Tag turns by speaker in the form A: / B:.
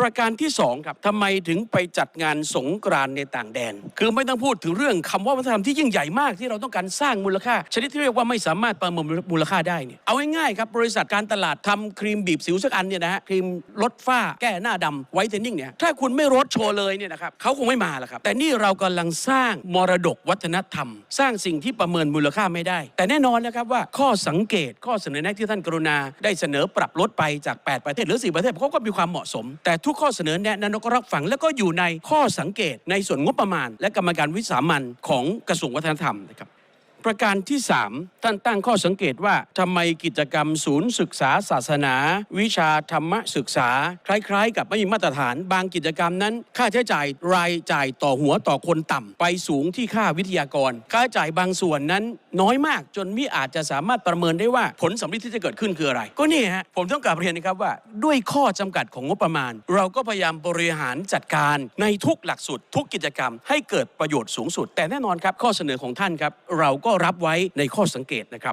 A: ประการที่สองครับทำไมถึงไปจัดงานสงกรานในต่างแดน คือไม่ต้องพูดถึงเรื่องคำว่าวัฒนธรรมที่ยิ่งใหญ่มากที่เราต้องการสร้างมูลค่า ชนิดที่เรียกว่าไม่สามารถประเมินมูลค่าได้เนี่ยเอาง่ายๆครับบริษัทการตลาดทำครีมบีบสิวสักอันเนี่ยนะฮะครีมลดฝ้าแก้หน้าดำไวท์เทนนิ่งเนี่ยถ้าคุณไม่รดโชว์เลยเนี่ยนะครับเขาคงไม่มาหรอกครับ แต่นี่เรากำลังสร้างมรดกวัฒนธรรม สร้างสิ่งที่ประเมินมูลค่าไม่ได้ แต่แน่นอนนะครับว่าข้อสังเกตข้อเสนอแนะที่ท่านกรุณา ได้เสนอปรับลดไปจาก 8 ประเทศหรือ 4 ประเทศเขาก็มีความเหมาะสมแต่ทุกข้อเสนอแนะนั้นเราก็รับฟังแล้วก็อยู่ในข้อสังเกตในส่วนงบประมาณ และกรรมการวิสามันของกระทรวงวัฒนธรรมนะครับ ประการที่ 3 ท่านตั้งข้อสังเกตว่าทำไมกิจกรรมศูนย์ศึกษาศาสนา วิชาธรรมศึกษา คล้ายๆ กับไม่มีมาตรฐาน บางกิจกรรมนั้น ค่าใช้จ่ายรายจ่ายต่อหัวต่อคนต่ำไปสูงที่ค่าวิทยากร ค่าใช้จ่ายบางส่วนนั้นน้อยมากจนมิอาจจะสามารถประเมินได้ว่าผลสำลิดที่จะเกิดขึ้นคืออะไร ก็นี่ฮะผมต้องกลับเรียนนะครับว่า ด้วยข้อจำกัดของงบประมาณ เราก็พยายามบริหารจัดการในทุกหลักสูตรทุกกิจกรรมให้เกิดประโยชน์สูงสุด แต่แน่นอนครับข้อเสนอของท่านครับเราก็รับไว้ในข้อสังเกตนะครับ